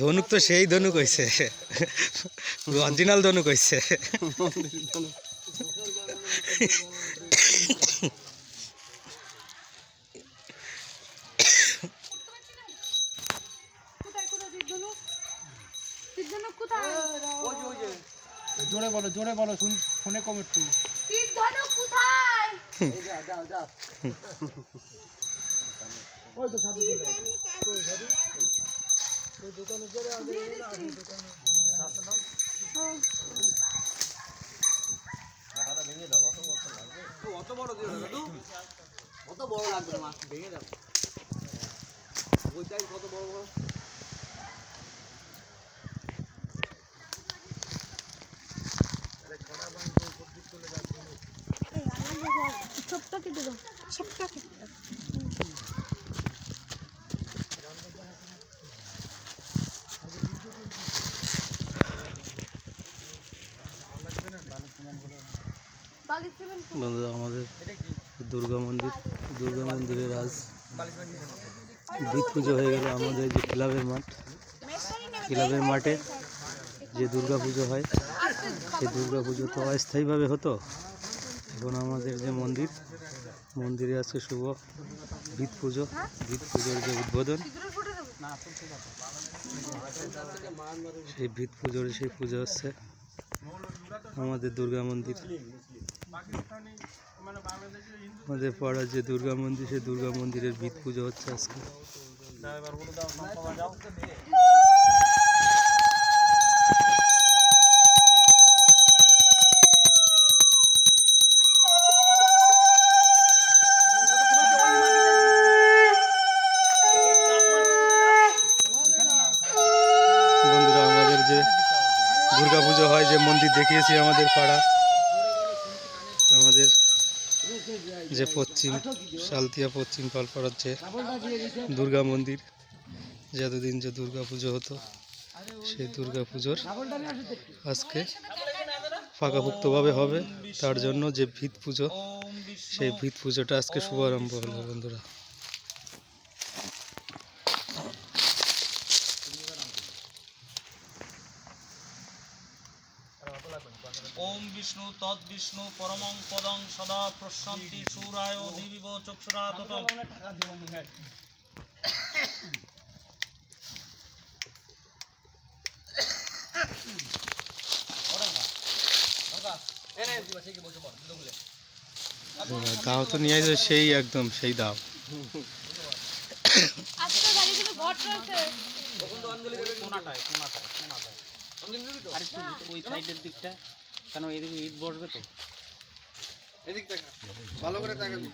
ধনুক তো সেই ধনুক হইছে। অরিজিনাল ধনুক কোথায় জোরে বলো জোরে বলো শুন ফোনে কম একটু তীরধনু কোথায়? অত বড় অত বড় লাগবে মাছ ভেঙে যাবে ওইটাই কত বড় বড় সবটা কেটে দাও সবটা কেটে দাও বালি সিমেন্ট বন্ধুরা, আমাদের দুর্গা মন্দির, দুর্গা মন্দিরের আজ বিদ পুজো হয়ে গেল আমাদের যে ক্লাবের মাঠ। ক্লাবের মাঠে যে দুর্গা পুজো হয়, সেই দুর্গা পুজো তো অস্থায়ীভাবে হতো। আমাদের যে মন্দির, মন্দিরে আজকে শুভ বিদ পুজো। বিদ পুজোর যে উদ্বোধন, সেই ভিত পুজোর সেই পুজো হচ্ছে আমাদের দুর্গা মন্দির। আমাদের পাড়ার যে দুর্গা মন্দির, সেই দুর্গা মন্দিরের ভিত পুজো হচ্ছে আজকে বন্ধুরা আমাদের যে দুর্গা পুজো হয় যে মন্দির দেখিয়েছি আমাদের পাড়া। আমাদের যে পশ্চিম সালতিয়া পশ্চিম পালপাড়ার যে দুর্গা মন্দির যে এতদিন যে দুর্গা পুজো হতো, সেই দুর্গা পুজোর আজকে পাকাপোক্তভাবে হবে। তার জন্য যে ভিত পুজো, সেই ভিত পুজোটা আজকে শুভারম্ভ হলো বন্ধুরা। ওম বিষ্ণু তৎ বিষ্ণু পরমং পদং সদা প্রশান্তি সুরায় দিবিব চক্ষুরাততম দাও তো নিয়ে আসবে সেই একদম সেই দাও। আজকে গাড়িগুলো ভট রয়েছে কোনাটায় কোনাটায় কোনাটায়। আর একটু ওই সাইডের দিকটা কেন এদিকে ইট বসবে তো? এদিক দেখা। ভালো করে তাকাবি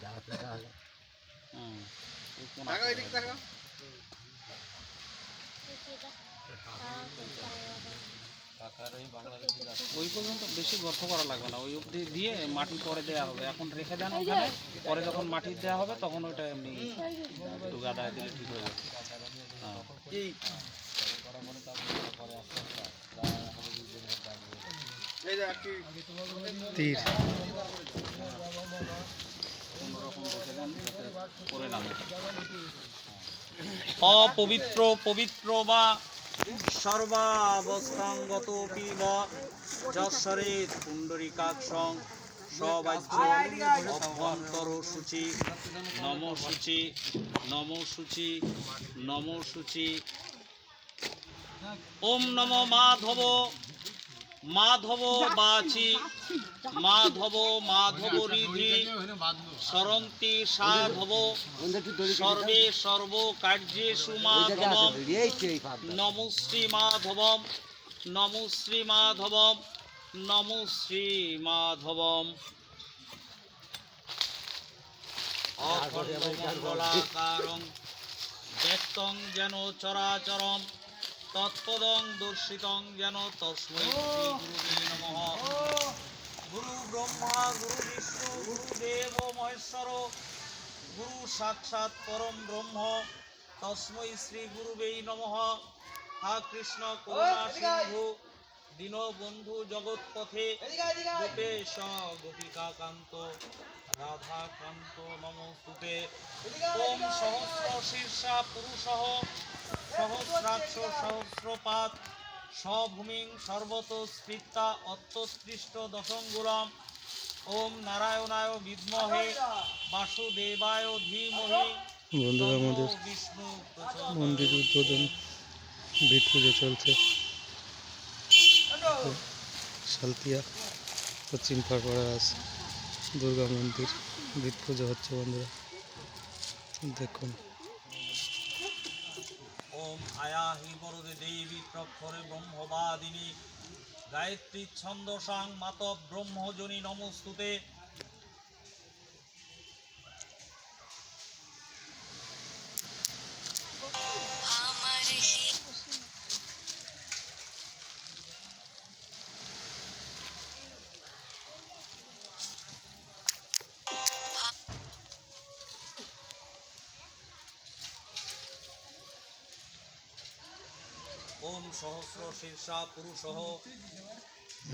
হুম ওই কোনা টাকা এদিক টাকা ওই পর্যন্ত বেশি গর্ত করা লাগবে না। ওই অবধি দিয়ে মাটি পরে দেওয়া হবে। এখন রেখে দেন ওখানে। পরে যখন মাটি দেওয়া হবে তখন ওইটা এমনি একটু গাদায় দিলে ঠিক হয়ে যাবে। তীর। অপবিত্র, পবিত্র বা সর্বাবস্থাঙ্গত বা যশ্বরে পুণ্ডরিকাক্ষং সবাজ্য অভ্যন্তর সূচি, নম সূচি নম সূচি নম সূচি ওম নম মাধব মাধব বাচি। মাধব মাধব রিধি সরন্তি সাধব। সর্বে সর্ব কার্যেষু মাধবম। নম শ্রী মাধবম। নম শ্রী মাধবম। নম শ্রী মাধবম। অখণ্ডমঙ্গলাকারং ব্যক্তং যেন চরাচরম। তৎপদং দর্শিতং যেন তস্মৈ গুরুবে নমঃ। গুরু ব্রহ্মা গুরু বিষ্ণু গুরুদেব মহেশ্বর গুরু সাক্ষাৎ পরম ব্রহ্ম তস্মৈ শ্রী গুরুবেই নমঃ। হা কৃষ্ণ করুণা সিন্ধু দীনবন্ধু জগৎপথে গোপেশ গোপিকাকান্ত রাধাকান্ত নমস্তুতে ওম সহস্র শীর্ষা পুরুষ সহস্রাক্ষ সহস্রপাত স্বভূমিং সর্বত স্মৃতা অত্যস্পৃষ্ট দশঙ্গুলাম ওম নারায়ণায় বিদ্মহে বাসুদেবায় ধীমহি। বন্ধুরা আমাদের। মন্দির উদ্বোধন ভিত পুজো চলছে। সালতিয়া পশ্চিম পাড়পাড়া আছে দুর্গা মন্দির ভিত পুজো হচ্ছে বন্ধুরা। দেখুন। ওম আয়াহি বরদে দেবী প্রক্ষরে ব্রহ্মবাদিনী। গায়ত্রী ছন্দসাং মাতব ব্রহ্মজনী নমস্তুতে। ওম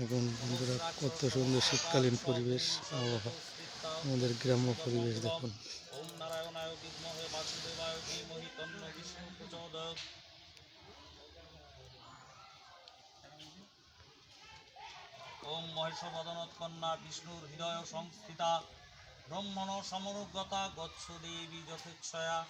এখন বন্ধুরা কত সুন্দর শীতকালীন পরিবেশ আবহাওয়া। আমাদের গ্রাম্য পরিবেশ দেখুন। ওম মহেশবদনোৎপন্না বিষ্ণুর হৃদয় সংস্থিতা। ব্রহ্মণ সমনুগতা গচ্ছ দেবী যথেচ্ছয়া।